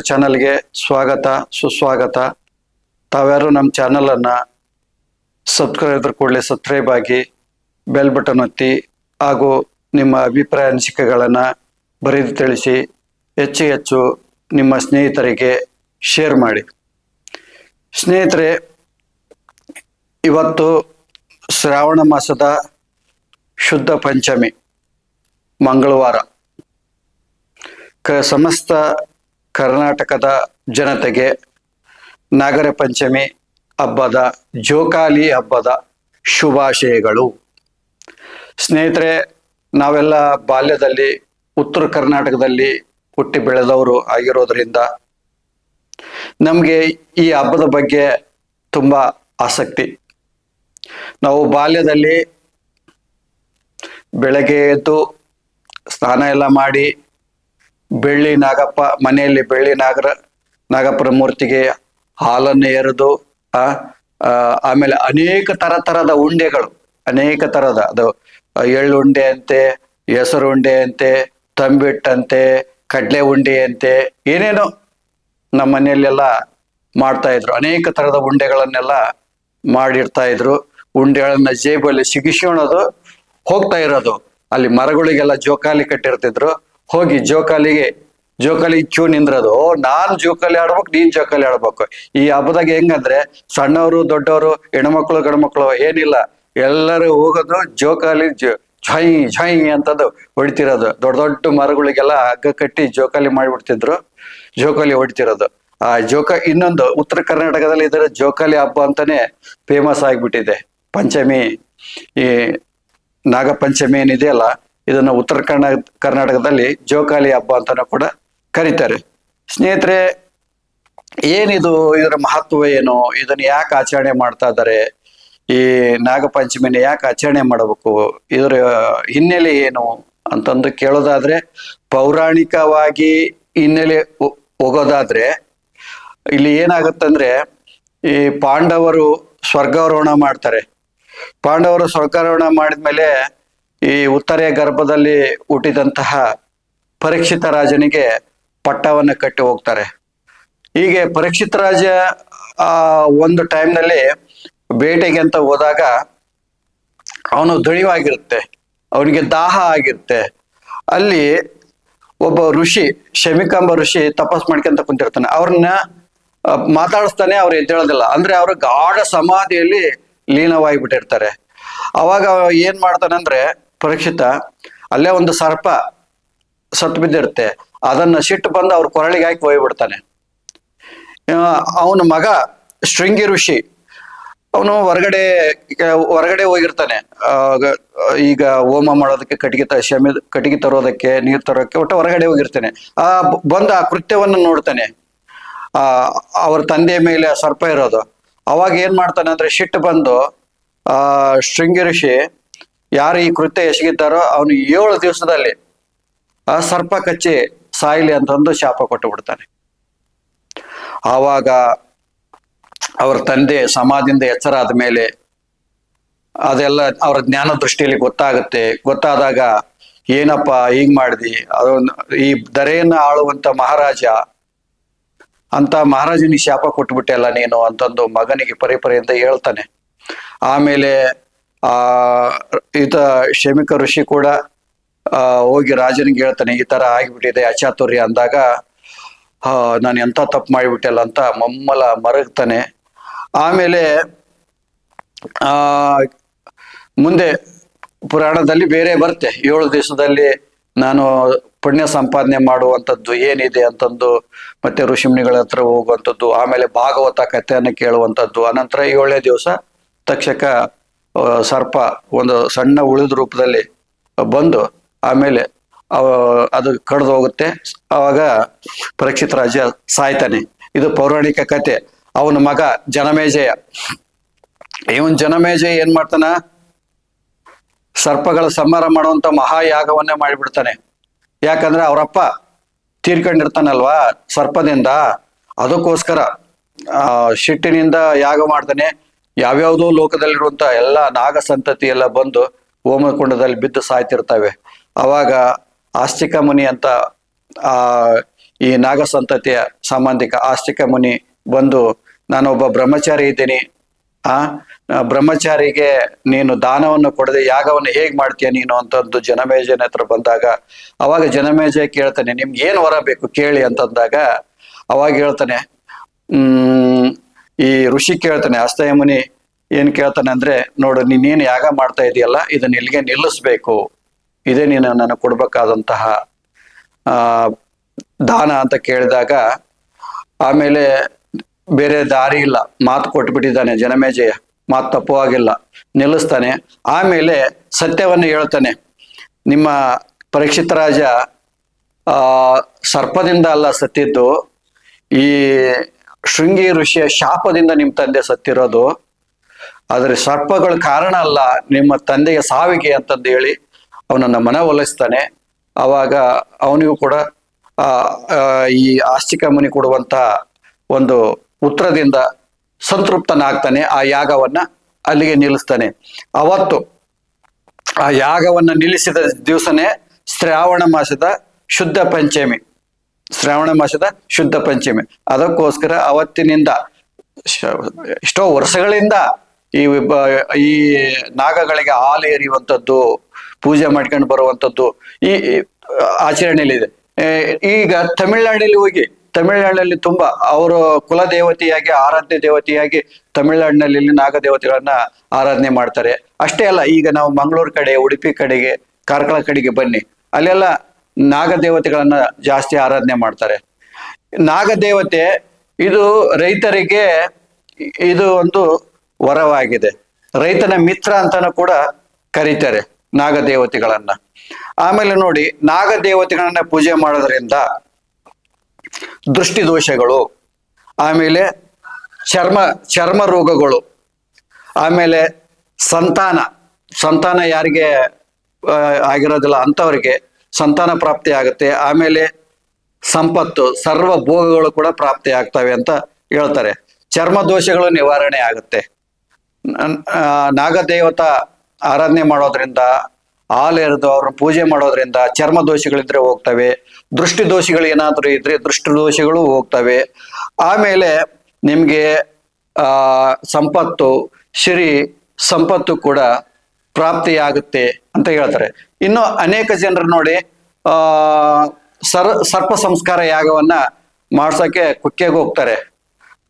Master ಚಾನಲ್ಗೆ ಸ್ವಾಗತ, ಸುಸ್ವಾಗತ. ತಾವ್ಯಾರು ನಮ್ಮ ಚಾನಲನ್ನು ಸಬ್ಸ್ಕ್ರೈಬ್ ಕೂಡಲೇ ಸಬ್ಸ್ಕ್ರೈಬ್ ಆಗಿ ಬೆಲ್ ಬಟನ್ ಒತ್ತಿ ಹಾಗೂ ನಿಮ್ಮ ಅಭಿಪ್ರಾಯ ಅನಿಸಿಕೆಗಳನ್ನು ಬರೆದು ತಿಳಿಸಿ ಹೆಚ್ಚು ಹೆಚ್ಚು ನಿಮ್ಮ ಸ್ನೇಹಿತರಿಗೆ ಶೇರ್ ಮಾಡಿ. ಸ್ನೇಹಿತರೆ, ಇವತ್ತು ಶ್ರಾವಣ ಮಾಸದ ಶುದ್ಧ ಪಂಚಮಿ, ಮಂಗಳವಾರ. ಕ ಸಮಸ್ತ ಕರ್ನಾಟಕದ ಜನತೆಗೆ ನಾಗರ ಪಂಚಮಿ ಹಬ್ಬದ, ಜೋಕಾಲಿ ಹಬ್ಬದ ಶುಭಾಶಯಗಳು. ಸ್ನೇಹಿತರೆ, ನಾವೆಲ್ಲ ಬಾಲ್ಯದಲ್ಲಿ ಉತ್ತರ ಕರ್ನಾಟಕದಲ್ಲಿ ಹುಟ್ಟಿ ಬೆಳೆದವರು ಆಗಿರೋದ್ರಿಂದ ನಮಗೆ ಈ ಹಬ್ಬದ ಬಗ್ಗೆ ತುಂಬ ಆಸಕ್ತಿ. ನಾವು ಬಾಲ್ಯದಲ್ಲಿ ಬೆಳಗ್ಗೆ ಎದ್ದು ಸ್ನಾನ ಎಲ್ಲ ಮಾಡಿ ಬೆಳ್ಳಿ ನಾಗಪ್ಪ, ಮನೆಯಲ್ಲಿ ಬೆಳ್ಳಿ ನಾಗರ, ನಾಗಪ್ಪನ ಮೂರ್ತಿಗೆ ಹಾಲನ್ನು ಎರೆದು, ಆ ಆಮೇಲೆ ಅನೇಕ ತರ ತರದ ಉಂಡೆಗಳು, ಅನೇಕ ತರದ, ಅದು, ಎಳ್ಳು ಉಂಡೆ ಅಂತೆ, ಹೆಸರು ಉಂಡೆ ಅಂತೆ ತಂಬಿಟ್ಟಂತೆ ಕಡಲೆ ಉಂಡೆ ಅಂತೆ, ಏನೇನೋ ನಮ್ಮ ಮನೆಯಲ್ಲೆಲ್ಲ ಮಾಡ್ತಾ ಇದ್ರು. ಅನೇಕ ತರದ ಉಂಡೆಗಳನ್ನೆಲ್ಲ ಮಾಡಿರ್ತಾ ಇದ್ರು. ಉಂಡೆಗಳನ್ನ ಜೇಬಲ್ಲಿ ಸಿಗಿಸ್ಕೊಳೋದು ಹೋಗ್ತಾ ಇರೋದು. ಅಲ್ಲಿ ಮರಗಳಿಗೆಲ್ಲ ಜೋಕಾಲಿ ಕಟ್ಟಿರ್ತಿದ್ರು. ಹೋಗಿ ಜೋಕಾಲಿಗೆ, ಜೋಕಾಲಿ ಕ್ಯೂ ನಿಂದ್ರದು. ನಾನ್ ಜೋಕಾಲಿ ಆಡ್ಬೇಕು, ನೀನ್ ಜೋಕಾಲಿ ಆಡ್ಬೇಕು. ಈ ಹಬ್ಬದಾಗ ಹೆಂಗಂದ್ರೆ ಸಣ್ಣವರು, ದೊಡ್ಡವರು, ಹೆಣ್ಮಕ್ಳು, ಗಂಡ್ಮಕ್ಳು ಏನಿಲ್ಲ, ಎಲ್ಲರೂ ಹೋಗೋದು ಜೋಕಾಲಿ ಝಾಯಿ ಝೈ ಅಂತದ್ದು ಹೊಡಿತಿರೋದು. ದೊಡ್ಡ ದೊಡ್ಡ ಮರಗಳಿಗೆಲ್ಲ ಹಗ್ಗ ಕಟ್ಟಿ ಜೋಕಾಲಿ ಮಾಡಿಬಿಡ್ತಿದ್ರು, ಜೋಕಾಲಿ ಹೊಡಿತಿರೋದು. ಆ ಜೋಕ, ಇನ್ನೊಂದು ಉತ್ತರ ಕರ್ನಾಟಕದಲ್ಲಿ ಇದರ ಜೋಕಾಲಿ ಹಬ್ಬ ಅಂತಾನೆ ಫೇಮಸ್ ಆಗಿಬಿಟ್ಟಿದೆ. ಪಂಚಮಿ, ಈ ನಾಗಪಂಚಮಿ ಏನಿದೆಯಲ್ಲ ಇದನ್ನ ಉತ್ತರ ಕರ್ನಾ, ಕರ್ನಾಟಕದಲ್ಲಿ ಜೋಕಾಲಿ ಹಬ್ಬ ಅಂತಾನು ಕೂಡ ಕರೀತಾರೆ. ಸ್ನೇಹಿತರೆ, ಏನಿದು ಇದರ ಮಹತ್ವ ಏನು? ಇದನ್ನ ಯಾಕೆ ಆಚರಣೆ ಮಾಡ್ತಾ ಇದ್ದಾರೆ? ಈ ನಾಗಪಂಚಮಿನ ಯಾಕೆ ಆಚರಣೆ ಮಾಡಬೇಕು? ಇದರ ಹಿನ್ನೆಲೆ ಏನು ಅಂತಂದು ಕೇಳೋದಾದ್ರೆ, ಪೌರಾಣಿಕವಾಗಿ ಹಿನ್ನೆಲೆ ಹೋಗೋದಾದ್ರೆ, ಇಲ್ಲಿ ಏನಾಗುತ್ತಂದ್ರೆ, ಈ ಪಾಂಡವರು ಸ್ವರ್ಗಾರೋಹಣ ಮಾಡ್ತಾರೆ. ಪಾಂಡವರು ಸ್ವರ್ಗಾರೋಹಣ ಮಾಡಿದ್ಮೇಲೆ ಈ ಉತ್ತರೆಯ ಗರ್ಭದಲ್ಲಿ ಹುಟ್ಟಿದಂತಹ ಪರೀಕ್ಷಿತ ರಾಜನಿಗೆ ಪಟ್ಟವನ್ನು ಕಟ್ಟಿ ಹೋಗ್ತಾರೆ. ಹೀಗೆ ಪರೀಕ್ಷಿತ ರಾಜ ಒಂದು ಟೈಮ್ನಲ್ಲಿ ಬೇಟೆಗೆ ಅಂತ ಹೋದಾಗ ಅವನು ದಣಿವಾಗಿರುತ್ತೆ ಅವನಿಗೆ ದಾಹ ಆಗಿರುತ್ತೆ. ಅಲ್ಲಿ ಒಬ್ಬ ಋಷಿ, ಶಮಿಕಾಂಬ ಋಷಿ ತಪಸ್ ಮಾಡ್ಕೊಂತ ಕುಂತಿರ್ತಾನೆ. ಅವ್ರನ್ನ ಮಾತಾಡಿಸ್ತಾನೆ, ಅವ್ರು ಎದ್ದೇಳೋದಿಲ್ಲ. ಅಂದ್ರೆ ಅವ್ರ ಗಾಢ ಸಮಾಧಿಯಲ್ಲಿ ಲೀನವಾಗಿ ಬಿಟ್ಟಿರ್ತಾರೆ ಅವಾಗ ಅವ ಏನ್ ಮಾಡ್ತಾನೆ ಅಂದ್ರೆ ಪರೀಕ್ಷಿತ, ಅಲ್ಲೇ ಒಂದು ಸರ್ಪ ಸತ್ತು ಬಿದ್ದಿರುತ್ತೆ. ಅದನ್ನ ಸಿಟ್ಟು ಬಂದು ಅವ್ರ ಕೊರಳಿಗೆ ಹಾಕಿ ಒಯ್ಬಿಡ್ತಾನೆ. ಅವನ ಮಗ ಶೃಂಗಿ ಋಷಿ. ಅವನು ಹೊರಗಡೆ ಹೊರಗಡೆ ಹೋಗಿರ್ತಾನೆ. ಈಗ ಹೋಮ ಮಾಡೋದಕ್ಕೆ ಕಟ್ಟಿಗೆ ತ, ಶಮಿ, ಕಟ್ಟಿಗೆ ತರೋದಕ್ಕೆ, ನೀರು ತರೋಕ್ಕೆ ಒಟ್ಟು ಹೊರಗಡೆ ಹೋಗಿರ್ತಾನೆ. ಆ ಬಂದು ಆ ಕೃತ್ಯವನ್ನು ನೋಡ್ತಾನೆ. ಆ, ಅವ್ರ ತಂದೆಯ ಮೇಲೆ ಆ ಸರ್ಪ ಇರೋದು. ಅವಾಗ ಏನ್ ಮಾಡ್ತಾನೆ ಅಂದ್ರೆ, ಸಿಟ್ಟು ಬಂದು, ಆ, ಶೃಂಗಿ ಋಷಿ ಯಾರು ಈ ಕೃತ್ಯ ಎಸಗಿದ್ದಾರೋ ಅವನು ಏಳು ದಿವಸದಲ್ಲಿ ಆ ಸರ್ಪ ಕಚ್ಚಿ ಸಾಯಿಲಿ ಅಂತಂದು ಶಾಪ ಕೊಟ್ಟು ಬಿಡ್ತಾನೆ. ಆವಾಗ ಅವರ ತಂದೆ ಸಮಾಧಿಯಿಂದ ಎಚ್ಚರ ಆದ ಮೇಲೆ ಅದೆಲ್ಲ ಅವರ ಜ್ಞಾನ ದೃಷ್ಟಿಯಲ್ಲಿ ಗೊತ್ತಾಗುತ್ತೆ. ಗೊತ್ತಾದಾಗ, ಏನಪ್ಪ, ಹೀಗ್ ಮಾಡಿದಿ? ಅದೊಂದು, ಈ ದರೆಯನ್ನ ಆಳುವಂತ ಮಹಾರಾಜ, ಅಂತ ಮಹಾರಾಜನಿಗೆ ಶಾಪ ಕೊಟ್ಬಿಟ್ಟೆಲ್ಲ ನೀನು ಅಂತಂದು ಮಗನಿಗೆ ಪರಿಪರಿಯಿಂದ ಹೇಳ್ತಾನೆ. ಆಮೇಲೆ ಆ, ಈತ ಶಮಿಕ ಋಷಿ ಕೂಡ ಹೋಗಿ ರಾಜನಿಗೆ ಹೇಳ್ತಾನೆ, ಈ ತರ ಆಗಿಬಿಟ್ಟಿದೆ, ಅಚಾತುರ್ಯ ಅಂದಾಗ ನಾನು ಎಂತ ತಪ್ಪು ಮಾಡಿಬಿಟ್ಟಲ್ಲ ಅಂತ ಮಮ್ಮಲ ಮರಗ್ತಾನೆ. ಆಮೇಲೆ, ಆ, ಮುಂದೆ ಪುರಾಣದಲ್ಲಿ ಬೇರೆ ಬರುತ್ತೆ. ಏಳು ದಿವಸದಲ್ಲಿ ನಾನು ಪುಣ್ಯ ಸಂಪಾದನೆ ಮಾಡುವಂಥದ್ದು ಏನಿದೆ ಅಂತಂದು, ಮತ್ತೆ ಋಷಿಮುನಿಗಳ ಹತ್ರ ಹೋಗುವಂಥದ್ದು, ಆಮೇಲೆ ಭಾಗವತ ಕಥೆಯನ್ನು ಕೇಳುವಂಥದ್ದು, ಅನಂತರ ಏಳನೇ ದಿವಸ ತಕ್ಷಕ ಸರ್ಪ ಒಂದು ಸಣ್ಣ ಉಳಿದ ರೂಪದಲ್ಲಿ ಬಂದು ಆಮೇಲೆ ಅದು ಕಡ್ದು ಹೋಗುತ್ತೆ. ಅವಾಗ ಪರೀಕ್ಷಿತ ರಾಜ ಸಾಯ್ತಾನೆ. ಇದು ಪೌರಾಣಿಕ ಕತೆ. ಅವನ ಮಗ ಜನಮೇಜಯ. ಇವನ್ ಜನಮೇಜಯ ಏನ್ ಮಾಡ್ತಾನ? ಸರ್ಪಗಳ ಸಂಹಾರ ಮಾಡುವಂತ ಮಹಾಯಾಗವನ್ನೇ ಮಾಡಿಬಿಡ್ತಾನೆ. ಯಾಕಂದ್ರೆ ಅವರಪ್ಪ ತೀರ್ಕೊಂಡಿರ್ತಾನಲ್ವಾ ಸರ್ಪದಿಂದ. ಅದಕ್ಕೋಸ್ಕರ ಆ, ಶಿಟ್ಟಿನಿಂದ ಯಾಗ ಮಾಡ್ತಾನೆ. ಯಾವ್ಯಾವುದೋ ಲೋಕದಲ್ಲಿರುವಂತ ಎಲ್ಲ ನಾಗ ಸಂತತಿ ಎಲ್ಲ ಬಂದು ಹೋಮಕುಂಡದಲ್ಲಿ ಬಿದ್ದು ಸಾಯ್ತಿರ್ತವೆ. ಅವಾಗ ಆಸ್ತಿಕ ಮುನಿ ಅಂತ ಆ ಈ ನಾಗ ಸಂತತಿಯ ಸಂಬಂಧಿಕ ಆಸ್ತಿಕ ಮುನಿ ಬಂದು, ನಾನೊಬ್ಬ ಬ್ರಹ್ಮಚಾರಿ ಇದ್ದೀನಿ. ಆ, ಬ್ರಹ್ಮಚಾರಿಗೆ ನೀನು ದಾನವನ್ನು ಕೊಡದೆ ಯಾಗವನ್ನು ಹೇಗೆ ಮಾಡ್ತೀಯ ನೀನು? ಅಂತಂದು ಜನಮೇಜನ ಹತ್ರ ಬಂದಾಗ, ಅವಾಗ ಜನಮೇಜ ಕೇಳ್ತಾನೆ ನಿಮ್ಗೆ ಏನು ವರ ಕೇಳಿ ಅಂತಂದಾಗ, ಅವಾಗ ಹೇಳ್ತಾನೆ ಈ ಋಷಿ ಕೇಳ್ತಾನೆ ಅಸ್ತಯ ಮುನಿ, ಏನ್ ಕೇಳ್ತಾನೆ ಅಂದ್ರೆ, ನೋಡು, ನೀನೇನು ಯಾಗ ಮಾಡ್ತಾ ಇದೆಯಲ್ಲ, ಇದನ್ನ ಇಲ್ಲಿಗೆ ನಿಲ್ಲಿಸ್ಬೇಕು. ಇದೇ ನೀನು ನನಗೆ ಕೊಡ್ಬೇಕಾದಂತಹ ದಾನ ಅಂತ ಕೇಳಿದಾಗ, ಆಮೇಲೆ ಬೇರೆ ದಾರಿ ಇಲ್ಲ. ಮಾತು ಕೊಟ್ಬಿಟ್ಟಿದ್ದಾನೆ ಜನಮೇಜಯ. ಮಾತು ತಪ್ಪು ಆಗಿಲ್ಲ. ನಿಲ್ಲಿಸ್ತಾನೆ. ಆಮೇಲೆ ಸತ್ಯವನ್ನು ಹೇಳ್ತಾನೆ. ನಿಮ್ಮ ಪರೀಕ್ಷಿತ ರಾಜ ಸರ್ಪದಿಂದ ಅಲ್ಲ ಸತ್ತಿದ್ದು, ಈ ಶೃಂಗಿ ಋಷಿಯ ಶಾಪದಿಂದ ನಿಮ್ಮ ತಂದೆ ಸತ್ತಿರೋದು. ಆದರೆ ಸರ್ಪಗಳ ಕಾರಣ ಅಲ್ಲ, ನಿಮ್ಮ ತಂದೆಯ ಸಾವಿಗೆ ಅಂತಂದು ಹೇಳಿ ಅವನನ್ನ ಮನವೊಲಿಸ್ತಾನೆ ಅವಾಗ ಅವನಿಗೂ ಕೂಡ ಆ, ಈ ಆಸ್ತಿಕ ಮುನಿ ಕೊಡುವಂತ ಒಂದು ಉತ್ತರದಿಂದ ಸಂತೃಪ್ತನಾಗ್ತಾನೆ, ಆ ಯಾಗವನ್ನ ಅಲ್ಲಿಗೆ ನಿಲ್ಲಿಸ್ತಾನೆ. ಅವತ್ತು ಆ ಯಾಗವನ್ನ ನಿಲ್ಲಿಸಿದ ದಿವಸನೇ ಶ್ರಾವಣ ಮಾಸದ ಶುದ್ಧ ಪಂಚಮಿ. ಶ್ರಾವಣ ಮಾಸದ ಶುದ್ಧ ಪಂಚಮಿ. ಅದಕ್ಕೋಸ್ಕರ ಅವತ್ತಿನಿಂದ ಎಷ್ಟೋ ವರ್ಷಗಳಿಂದ ಈ ಈ ನಾಗಗಳಿಗೆ ಹಾಲು ಪೂಜೆ ಮಾಡ್ಕೊಂಡು ಬರುವಂಥದ್ದು ಈ ಆಚರಣೆಯಲ್ಲಿದೆ ಈಗ ತಮಿಳ್ನಾಡಲ್ಲಿ ಹೋಗಿ ತಮಿಳ್ನಾಡಿನಲ್ಲಿ ತುಂಬಾ ಅವರು ಕುಲ ದೇವತೆಯಾಗಿ ಆರಾಧ್ಯ ದೇವತೆಯಾಗಿ ತಮಿಳ್ನಾಡಿನಲ್ಲಿ ನಾಗದೇವತೆಗಳನ್ನ ನಾಗ ದೇವತೆಗಳನ್ನ ಆರಾಧನೆ ಮಾಡ್ತಾರೆ. ಅಷ್ಟೇ ಅಲ್ಲ, ಈಗ ನಾವು ಮಂಗಳೂರು ಕಡೆ, ಉಡುಪಿ ಕಡೆಗೆ, ಕಾರ್ಕಳ ಕಡೆಗೆ ಬನ್ನಿ. ಅಲ್ಲೆಲ್ಲ ನಾಗ ದೇವತೆಗಳನ್ನ ಜಾಸ್ತಿ ಆರಾಧನೆ ಮಾಡ್ತಾರೆ. ನಾಗದೇವತೆ ಇದು ರೈತರಿಗೆ ಇದು ಒಂದು ವರವಾಗಿದೆ. ರೈತನ ಮಿತ್ರ ಅಂತಾನು ಕೂಡ ಕರೀತಾರೆ ನಾಗದೇವತೆಗಳನ್ನ. ಆಮೇಲೆ ನೋಡಿ, ನಾಗದೇವತೆಗಳನ್ನ ಪೂಜೆ ಮಾಡೋದ್ರಿಂದ ದೃಷ್ಟಿ ದೋಷಗಳು ಆಮೇಲೆ ಚರ್ಮ ಚರ್ಮ ರೋಗಗಳು, ಆಮೇಲೆ ಸಂತಾನ ಸಂತಾನ ಯಾರಿಗೆ ಆಗಿರೋದಿಲ್ಲ ಅಂಥವ್ರಿಗೆ ಸಂತಾನ ಪ್ರಾಪ್ತಿ ಆಗುತ್ತೆ. ಆಮೇಲೆ ಸಂಪತ್ತು, ಸರ್ವ ಭೋಗಗಳು ಕೂಡ ಪ್ರಾಪ್ತಿ ಆಗ್ತವೆ ಅಂತ ಹೇಳ್ತಾರೆ. ಚರ್ಮ ದೋಷಗಳು ನಿವಾರಣೆ ಆಗುತ್ತೆ. ನಾಗದೇವತಾ ಆರಾಧನೆ ಮಾಡೋದ್ರಿಂದ, ಹಾಲು ಎರೆದು ಅವ್ರನ್ನ ಪೂಜೆ ಮಾಡೋದ್ರಿಂದ ಚರ್ಮ ದೋಷಗಳಿದ್ರೆ ಹೋಗ್ತವೆ. ದೃಷ್ಟಿ ದೋಷಗಳು ಏನಾದರೂ ಇದ್ರೆ ದೃಷ್ಟಿ ದೋಷಗಳು ಹೋಗ್ತವೆ. ಆಮೇಲೆ ನಿಮ್ಗೆ ಸಂಪತ್ತು ಶ್ರೀ ಸಂಪತ್ತು ಕೂಡ ಪ್ರಾಪ್ತಿಯಾಗುತ್ತೆ ಅಂತ ಹೇಳ್ತಾರೆ. ಇನ್ನು ಅನೇಕ ಜನರು ನೋಡಿ, ಆ, ಸರ್, ಸರ್ಪ ಸಂಸ್ಕಾರ ಯಾಗವನ್ನ ಮಾಡ್ಸಕ್ಕೆ ಕುಕ್ಕೆಗೆ ಹೋಗ್ತಾರೆ.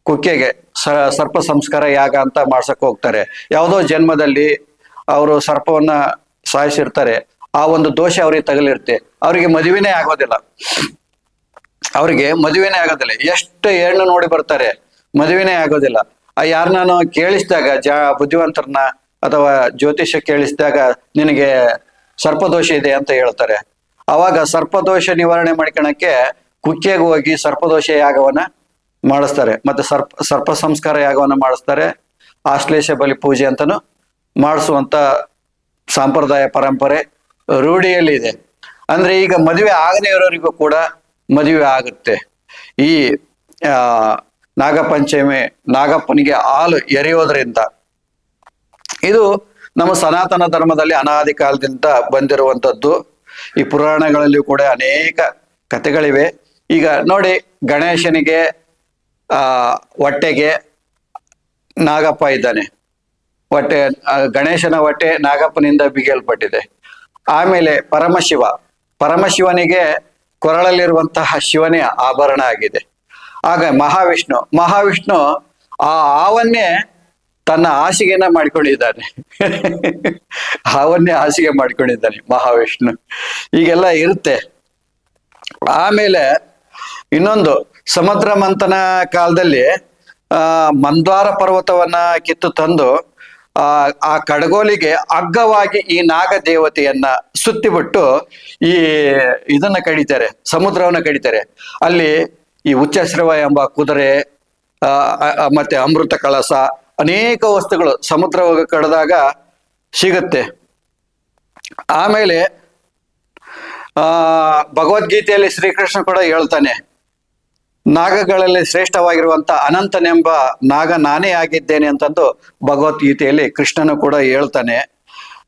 ಕುಕ್ಕೆಗೆ ಸರ್ಪ ಸಂಸ್ಕಾರ ಯಾಗ ಅಂತ ಮಾಡ್ಸಕ್ಕೆ ಹೋಗ್ತಾರೆ. ಯಾವುದೋ ಜನ್ಮದಲ್ಲಿ ಅವರು ಸರ್ಪವನ್ನ ಸಾಯಿಸಿರ್ತಾರೆ. ಆ ಒಂದು ದೋಷ ಅವ್ರಿಗೆ ತಗಲಿರುತ್ತೆ. ಅವರಿಗೆ ಮದುವೆನೇ ಆಗೋದಿಲ್ಲ. ಅವರಿಗೆ ಮದುವೆನೇ ಆಗೋದಿಲ್ಲ. ಎಷ್ಟು ಹೆಣ್ಣು ನೋಡಿ ಬರ್ತಾರೆ, ಮದುವೆನೇ ಆಗೋದಿಲ್ಲ. ಆ ಯಾರನ್ನ ಕೇಳಿಸಿದಾಗ ಜಾ, ಬುದ್ಧಿವಂತರನ್ನ ಅಥವಾ ಜ್ಯೋತಿಷ್ಯ ಕೇಳಿಸಿದಾಗ ನಿನಗೆ ಸರ್ಪದೋಷ ಇದೆ ಅಂತ ಹೇಳ್ತಾರೆ. ಅವಾಗ ಸರ್ಪದೋಷ ನಿವಾರಣೆ ಮಾಡ್ಕೊಳಕ್ಕೆ ಕುಕ್ಕೆಗೆ ಹೋಗಿ ಸರ್ಪದೋಷ ಯಾಗವನ್ನ ಮಾಡಿಸ್ತಾರೆ. ಮತ್ತೆ ಸರ್ಪ ಸರ್ಪ ಸಂಸ್ಕಾರ ಯಾಗವನ್ನ ಮಾಡಿಸ್ತಾರೆ. ಆಶ್ಲೇಷ ಬಲಿ ಪೂಜೆ ಅಂತಾನು ಮಾಡಿಸುವಂತ ಸಂಪ್ರದಾಯ ಪರಂಪರೆ ರೂಢಿಯಲ್ಲಿ ಇದೆ. ಅಂದ್ರೆ ಈಗ ಮದುವೆ ಆಗದೇ ಇರೋರಿಗೂ ಕೂಡ ಮದುವೆ ಆಗುತ್ತೆ. ಈ ನಾಗಪಂಚಮಿ, ನಾಗಪ್ಪನಿಗೆ ಹಾಲು ಎರೆಯೋದ್ರಿಂದ ಇದು ನಮ್ಮ ಸನಾತನ ಧರ್ಮದಲ್ಲಿ ಅನಾದಿ ಕಾಲದಿಂದ ಬಂದಿರುವಂತದ್ದು ಈ ಪುರಾಣಗಳಲ್ಲಿ ಕೂಡ ಅನೇಕ ಕಥೆಗಳಿವೆ. ಈಗ ನೋಡಿ, ಗಣೇಶನಿಗೆ, ಆ, ಹೊಟ್ಟೆಗೆ ನಾಗಪ್ಪ ಇದ್ದಾನೆ. ಹೊಟ್ಟೆ ಗಣೇಶನ ಹೊಟ್ಟೆ ನಾಗಪ್ಪನಿಂದ ಬಿಗಿಯಲ್ಪಟ್ಟಿದೆ. ಆಮೇಲೆ ಪರಮಶಿವ. ಪರಮಶಿವನಿಗೆ ಕೊರಳಲ್ಲಿರುವಂತಹ ಶಿವನೇ ಆಭರಣ ಆಗಿದೆ. ಆಗ ಮಹಾವಿಷ್ಣು ಮಹಾವಿಷ್ಣು ಆ ಆವನ್ನೇ ತನ್ನ ಹಾಸಿಗೆನ ಮಾಡ್ಕೊಂಡಿದ್ದಾನೆ. ಅವನ್ನೇ ಹಾಸಿಗೆ ಮಾಡ್ಕೊಂಡಿದ್ದಾನೆ ಮಹಾವಿಷ್ಣು. ಈಗೆಲ್ಲ ಇರುತ್ತೆ. ಆಮೇಲೆ ಇನ್ನೊಂದು ಸಮುದ್ರ ಮಂಥನ ಕಾಲದಲ್ಲಿ, ಆ, ಮಂದ್ವಾರ ಪರ್ವತವನ್ನ ಕಿತ್ತು ತಂದು, ಆ ಆ ಕಡಗೋಲಿಗೆ ಅಗ್ಗವಾಗಿ ಈ ನಾಗ ದೇವತೆಯನ್ನ ಸುತ್ತಿಬಿಟ್ಟು ಈ ಇದನ್ನ ಕಡಿತಾರೆ, ಸಮುದ್ರವನ್ನ ಕಡಿತಾರೆ. ಅಲ್ಲಿ ಈ ಉಚ್ಚಶ್ರವ ಎಂಬ ಕುದುರೆ ಮತ್ತೆ ಅಮೃತ ಕಳಸ ಅನೇಕ ವಸ್ತುಗಳು ಸಮುದ್ರ ಕಡಿದಾಗ ಸಿಗುತ್ತೆ. ಆಮೇಲೆ, ಆ, ಭಗವದ್ಗೀತೆಯಲ್ಲಿ ಶ್ರೀಕೃಷ್ಣ ಕೂಡ ಹೇಳ್ತಾನೆ, ನಾಗಗಳಲ್ಲಿ ಶ್ರೇಷ್ಠವಾಗಿರುವಂತ ಅನಂತನೆಂಬ ನಾಗ ನಾನೇ ಆಗಿದ್ದೇನೆ ಅಂತಂದು ಭಗವದ್ಗೀತೆಯಲ್ಲಿ ಕೃಷ್ಣನು ಕೂಡ ಹೇಳ್ತಾನೆ.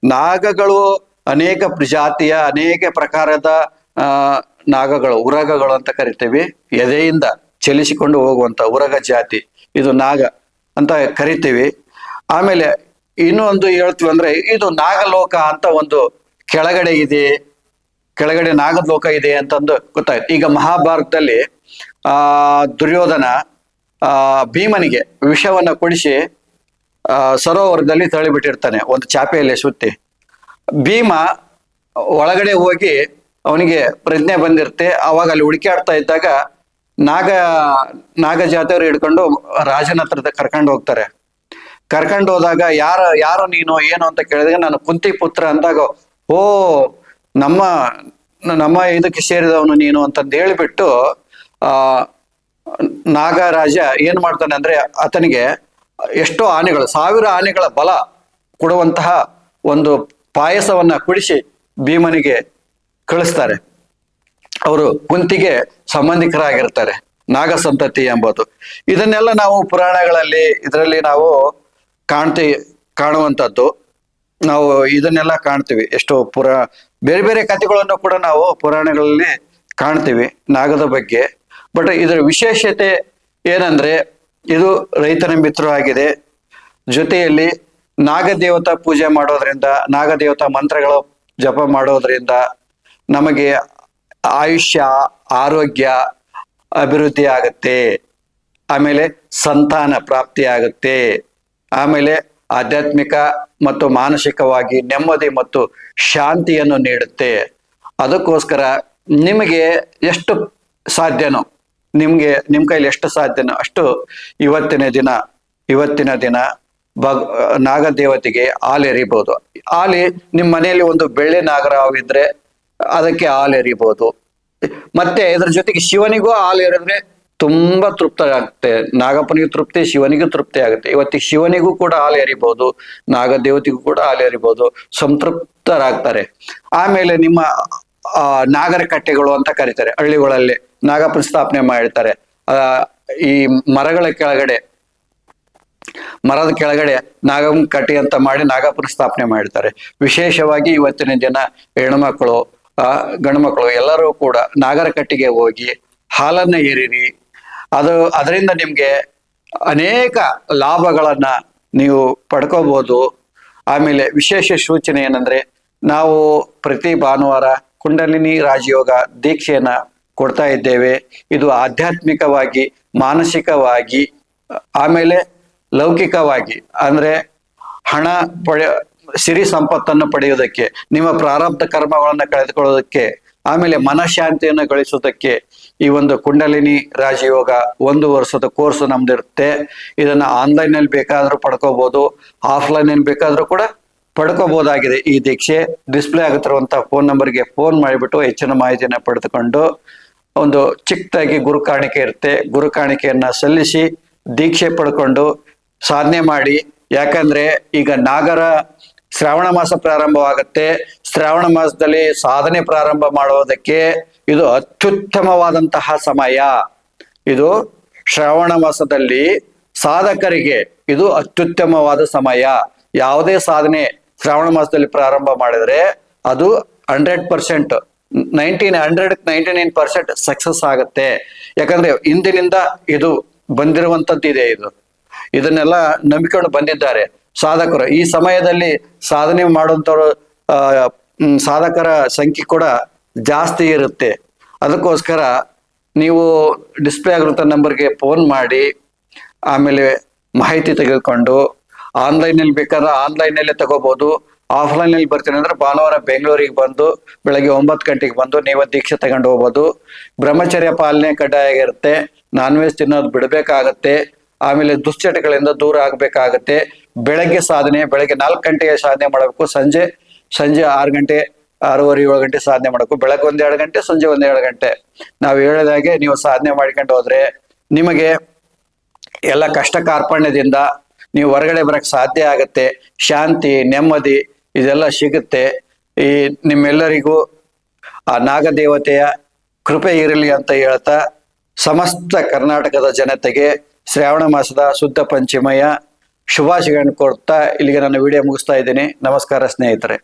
ನಾಗಗಳು ಅನೇಕ ಜಾತಿಯ, ಅನೇಕ ಪ್ರಕಾರದ ನಾಗಗಳು, ಉರಗಗಳು ಅಂತ ಕರಿತೀವಿ. ಎದೆಯಿಂದ ಚಲಿಸಿಕೊಂಡು ಹೋಗುವಂತ ಉರಗ ಜಾತಿ. ಇದು ನಾಗ. ಅಂತ ಕರಿತೀವಿ. ಆಮೇಲೆ ಇನ್ನೂ ಒಂದು ಹೇಳ್ತೀವಿ ಅಂದ್ರೆ ಇದು ನಾಗಲೋಕ ಅಂತ ಒಂದು ಕೆಳಗಡೆ ಇದೆ, ಕೆಳಗಡೆ ನಾಗಲೋಕ ಇದೆ ಅಂತಂದು ಗೊತ್ತಾಯ್ತು. ಈಗ ಮಹಾಭಾರತದಲ್ಲಿ, ಆ, ದುರ್ಯೋಧನ, ಆ, ಭೀಮನಿಗೆ ವಿಷವನ್ನ ಕುಡಿಸಿ, ಆ, ಸರೋವರದಲ್ಲಿ ತಳ್ಳಿಬಿಟ್ಟಿರ್ತಾನೆ, ಒಂದು ಚಾಪೆಯಲ್ಲಿ ಸುತ್ತಿ. ಭೀಮ ಒಳಗಡೆ ಹೋಗಿ ಅವನಿಗೆ ಪ್ರಜ್ಞೆ ಬಂದಿರುತ್ತೆ. ಅವಾಗ ಅಲ್ಲಿ ಹುಡುಕಾಡ್ತಾ ಇದ್ದಾಗ ನಾಗ ನಾಗ ಜಾತಿಯವರು ಹಿಡ್ಕೊಂಡು ರಾಜನ ಹತ್ರದ ಕರ್ಕೊಂಡು ಹೋಗ್ತಾರೆ. ಕರ್ಕೊಂಡು ಹೋದಾಗ ಯಾರ, ಯಾರು ನೀನು, ಏನು ಅಂತ ಕೇಳಿದಾಗ ನಾನು ಕುಂತಿ ಪುತ್ರ ಅಂದಾಗ, ಓ, ನಮ್ಮ ನಮ್ಮ ಇದಕ್ಕೆ ಸೇರಿದವನು ನೀನು ಅಂತಂದು ಹೇಳಿಬಿಟ್ಟು, ಆ, ನಾಗರಾಜ ಏನ್ ಮಾಡ್ತಾನೆ ಅಂದ್ರೆ ಆತನಿಗೆ ಎಷ್ಟೋ ಆನೆಗಳು, ಸಾವಿರ ಆನೆಗಳ ಬಲ ಕೊಡುವಂತಹ ಒಂದು ಪಾಯಸವನ್ನ ಕುಡಿಸಿ ಭೀಮನಿಗೆ ಕಳಿಸ್ತಾರೆ. ಅವರು ಕುಂತಿಗೆ ಸಂಬಂಧಿಕರಾಗಿರ್ತಾರೆ. ನಾಗ ಸಂತತಿ ಎಂಬುದು. ಇದನ್ನೆಲ್ಲ ನಾವು ಪುರಾಣಗಳಲ್ಲಿ, ಇದರಲ್ಲಿ ನಾವು ಕಾಣ್ತಿ, ಕಾಣುವಂಥದ್ದು. ನಾವು ಇದನ್ನೆಲ್ಲ ಕಾಣ್ತೀವಿ. ಎಷ್ಟೋ ಪುರ, ಬೇರೆ ಬೇರೆ ಕಥೆಗಳನ್ನು ಕೂಡ ನಾವು ಪುರಾಣಗಳಲ್ಲಿ ಕಾಣ್ತೀವಿ, ನಾಗದ ಬಗ್ಗೆ. ಬಟ್ ಇದರ ವಿಶೇಷತೆ ಏನಂದ್ರೆ, ಇದು ರೈತನ ಮಿತ್ರ ಆಗಿದೆ. ಜೊತೆಯಲ್ಲಿ ನಾಗದೇವತಾ ಪೂಜೆ ಮಾಡೋದ್ರಿಂದ, ನಾಗದೇವತಾ ಮಂತ್ರಗಳು ಜಪ ಮಾಡೋದ್ರಿಂದ ನಮಗೆ ಆಯುಷ್ಯ, ಆರೋಗ್ಯ ಅಭಿವೃದ್ಧಿ ಆಗುತ್ತೆ. ಆಮೇಲೆ ಸಂತಾನ ಪ್ರಾಪ್ತಿ ಆಗುತ್ತೆ. ಆಮೇಲೆ ಆಧ್ಯಾತ್ಮಿಕ ಮತ್ತು ಮಾನಸಿಕವಾಗಿ ನೆಮ್ಮದಿ ಮತ್ತು ಶಾಂತಿಯನ್ನು ನೀಡುತ್ತೆ. ಅದಕ್ಕೋಸ್ಕರ ನಿಮಗೆ ಎಷ್ಟು ಸಾಧ್ಯನೋ, ನಿಮಗೆ ನಿಮ್ಮ ಕೈಲಿ ಎಷ್ಟು ಸಾಧ್ಯನೋ ಅಷ್ಟು ಇವತ್ತಿನ ದಿನ ಇವತ್ತಿನ ದಿನ ಭಗ, ನಾಗದೇವತೆಗೆ ಹಾಲು ಎರಿಬಹುದು ಆಲಿ ನಿಮ್ಮ ಮನೆಯಲ್ಲಿ ಒಂದು ಬೆಳ್ಳಿ ನಾಗರವಿದ್ರೆ ಅದಕ್ಕೆ ಹಾಲು ಎರಿಬಹುದು ಮತ್ತೆ ಇದ್ರ ಜೊತೆಗೆ ಶಿವನಿಗೂ ಹಾಲು ಎರೆದ್ರೆ ತುಂಬಾ ತೃಪ್ತ ಆಗುತ್ತೆ ನಾಗಪ್ಪನಿಗೆ ತೃಪ್ತಿ, ಶಿವನಿಗೂ ತೃಪ್ತಿ ಆಗುತ್ತೆ. ಇವತ್ತಿಗೆ ಶಿವನಿಗೂ ಕೂಡ ಹಾಲು ಎರಿಬಹುದು ನಾಗದೇವತೆಗೂ ಕೂಡ ಹಾಲು ಎರಿಬಹುದು ಸಂತೃಪ್ತರಾಗ್ತಾರೆ. ಆಮೇಲೆ ನಿಮ್ಮ, ಆ ನಾಗರ ಕಟ್ಟೆಗಳು ಅಂತ ಕರೀತಾರೆ, ಹಳ್ಳಿಗಳಲ್ಲಿ ನಾಗಪ್ಪನ ಸ್ಥಾಪನೆ ಮಾಡಿರ್ತಾರೆ. ಈ ಮರಗಳ ಕೆಳಗಡೆ, ಮರದ ಕೆಳಗಡೆ ನಾಗಮ್ಮ ಕಟ್ಟಿ ಅಂತ ಮಾಡಿ ನಾಗಪ್ಪನ ಸ್ಥಾಪನೆ ಮಾಡಿರ್ತಾರೆ. ವಿಶೇಷವಾಗಿ ಇವತ್ತಿನ ದಿನ ಹೆಣ್ಮಕ್ಳು ಆ ಗಂಡ್ಮಕ್ಳು ಎಲ್ಲರೂ ಕೂಡ ನಾಗರ ಕಟ್ಟಿಗೆ ಹೋಗಿ ಹಾಲನ್ನ ಏರಿರಿ. ಅದು, ಅದರಿಂದ ನಿಮ್ಗೆ ಅನೇಕ ಲಾಭಗಳನ್ನ ನೀವು ಪಡ್ಕೋಬಹುದು ಆಮೇಲೆ ವಿಶೇಷ ಸೂಚನೆ ಏನಂದ್ರೆ, ನಾವು ಪ್ರತಿ ಭಾನುವಾರ ಕುಂಡಲಿನಿ ರಾಜಯೋಗ ದೀಕ್ಷೆಯನ್ನ ಕೊಡ್ತಾ ಇದ್ದೇವೆ. ಇದು ಆಧ್ಯಾತ್ಮಿಕವಾಗಿ, ಮಾನಸಿಕವಾಗಿ, ಆಮೇಲೆ ಲೌಕಿಕವಾಗಿ, ಅಂದ್ರೆ ಹಣ ಪಡೆ ಸಿರಿ ಸಂಪತ್ತನ್ನು ಪಡೆಯುವುದಕ್ಕೆ, ನಿಮ್ಮ ಪ್ರಾರಬ್ಧ ಕರ್ಮಗಳನ್ನು ಕಳೆದುಕೊಳ್ಳೋದಕ್ಕೆ ಆಮೇಲೆ ಮನಃಶಾಂತಿಯನ್ನು ಗಳಿಸೋದಕ್ಕೆ ಈ ಒಂದು ಕುಂಡಲಿನಿ ರಾಜಯೋಗ ಒಂದು ವರ್ಷದ ಕೋರ್ಸ್ ನಮ್ದಿರುತ್ತೆ. ಇದನ್ನ ಆನ್ಲೈನ್ನಲ್ಲಿ ಬೇಕಾದ್ರೂ ಪಡ್ಕೋಬಹುದು ಆಫ್ಲೈನ್ನಲ್ಲಿ ಬೇಕಾದ್ರೂ ಕೂಡ ಪಡ್ಕೋಬಹುದಾಗಿದೆ ಈ ದೀಕ್ಷೆ, ಡಿಸ್ಪ್ಲೇ ಆಗುತ್ತಿರುವಂತಹ ಫೋನ್ ನಂಬರ್ಗೆ ಫೋನ್ ಮಾಡಿಬಿಟ್ಟು ಹೆಚ್ಚಿನ ಮಾಹಿತಿಯನ್ನು ಪಡೆದುಕೊಂಡು ಒಂದು ಚಿಕ್ಕದಾಗಿ ಗುರು ಕಾಣಿಕೆ ಇರುತ್ತೆ. ಗುರು ಕಾಣಿಕೆಯನ್ನ ಸಲ್ಲಿಸಿ ದೀಕ್ಷೆ ಪಡ್ಕೊಂಡು ಸಾಧನೆ ಮಾಡಿ. ಯಾಕಂದ್ರೆ ಈಗ ನಾಗರ ಶ್ರಾವಣ ಮಾಸ ಪ್ರಾರಂಭವಾಗುತ್ತೆ. ಶ್ರಾವಣ ಮಾಸದಲ್ಲಿ ಸಾಧನೆ ಪ್ರಾರಂಭ ಮಾಡುವುದಕ್ಕೆ ಇದು ಅತ್ಯುತ್ತಮವಾದಂತಹ ಸಮಯ. ಇದು ಶ್ರಾವಣ ಮಾಸದಲ್ಲಿ ಸಾಧಕರಿಗೆ ಇದು ಅತ್ಯುತ್ತಮವಾದ ಸಮಯ. ಯಾವುದೇ ಸಾಧನೆ ಶ್ರಾವಣ ಮಾಸದಲ್ಲಿ ಪ್ರಾರಂಭ ಮಾಡಿದರೆ ಅದು hundred percent, nineteen hundred ninety nine percent success ಆಗುತ್ತೆ. ಯಾಕಂದ್ರೆ ಇಂದಿನಿಂದ ಇದು ಬಂದಿರುವಂತದ್ದು ಇದೆ ಇದು. ಇದನ್ನೆಲ್ಲ ನಂಬಿಕೊಂಡು ಬಂದಿದ್ದಾರೆ. ಸಾಧಕರು. ಈ ಸಮಯದಲ್ಲಿ ಸಾಧನೆ ಮಾಡುವಂಥವ್ರು ಸಾಧಕರ ಸಂಖ್ಯೆ ಕೂಡ ಜಾಸ್ತಿ ಇರುತ್ತೆ. ಅದಕ್ಕೋಸ್ಕರ ನೀವು ಡಿಸ್ಪ್ಲೇ ಆಗಿರುವಂಥ ನಂಬರ್ಗೆ ಫೋನ್ ಮಾಡಿ, ಆಮೇಲೆ ಮಾಹಿತಿ ತೆಗೆದುಕೊಂಡು ಆನ್ಲೈನಲ್ಲಿ ಬೇಕಾದ್ರೆ ಆನ್ಲೈನಲ್ಲೇ ತಗೋಬೋದು. ಆಫ್ಲೈನಲ್ಲಿ ಬರ್ತೀನಿ ಅಂದ್ರೆ ಭಾನುವಾರ ಬೆಂಗಳೂರಿಗೆ ಬಂದು, ಬೆಳಗ್ಗೆ ಒಂಬತ್ತು ಗಂಟೆಗೆ ಬಂದು ನೀವು ದೀಕ್ಷೆ ತಗೊಂಡು ಹೋಗ್ಬೋದು. ಬ್ರಹ್ಮಚರ್ಯ ಪಾಲನೆ ಕಡ್ಡಾಯ ಆಗಿರುತ್ತೆ. ನಾನ್ ವೆಜ್ ತಿನ್ನೋದು ಬಿಡಬೇಕಾಗತ್ತೆ. ಆಮೇಲೆ ದುಶ್ಚಟಗಳಿಂದ ದೂರ ಆಗಬೇಕಾಗತ್ತೆ. ಬೆಳಗ್ಗೆ ಸಾಧನೆ, ಬೆಳಗ್ಗೆ ನಾಲ್ಕು ಗಂಟೆಗೆ ಸಾಧನೆ ಮಾಡಬೇಕು. ಸಂಜೆ ಸಂಜೆ ಆರು ಗಂಟೆ, ಆರೂವರೆ, ಏಳು ಗಂಟೆ ಸಾಧನೆ ಮಾಡಬೇಕು. ಬೆಳಗ್ಗೆ ಒಂದೆರಡು ಗಂಟೆ, ಸಂಜೆ ಒಂದೆರಡು ಗಂಟೆ. ನಾವು ಹೇಳಿದಾಗೆ ನೀವು ಸಾಧನೆ ಮಾಡ್ಕೊಂಡು ಹೋದ್ರೆ ನಿಮಗೆ ಎಲ್ಲ ಕಷ್ಟ ಕಾರ್ಪಣ್ಯದಿಂದ ನೀವು ಹೊರಗಡೆ ಬರಕ್ ಸಾಧ್ಯ ಆಗತ್ತೆ. ಶಾಂತಿ, ನೆಮ್ಮದಿ ಇದೆಲ್ಲ ಸಿಗುತ್ತೆ. ಈ ನಿಮ್ಮೆಲ್ಲರಿಗೂ ಆ ನಾಗದೇವತೆಯ ಕೃಪೆ ಇರಲಿ ಅಂತ ಹೇಳ್ತಾ ಸಮಸ್ತ ಕರ್ನಾಟಕದ ಜನತೆಗೆ ಶ್ರಾವಣ ಮಾಸದ ಶುದ್ಧ ಪಂಚಮಯ ಶುಭಾಶಯಗಳನ್ನು ಕೊಡ್ತಾ ಇಲ್ಲಿಗೆ ನನ್ನ ವಿಡಿಯೋ ಮುಗಿಸ್ತಾ ಇದ್ದೀನಿ. ನಮಸ್ಕಾರ ಸ್ನೇಹಿತರೆ.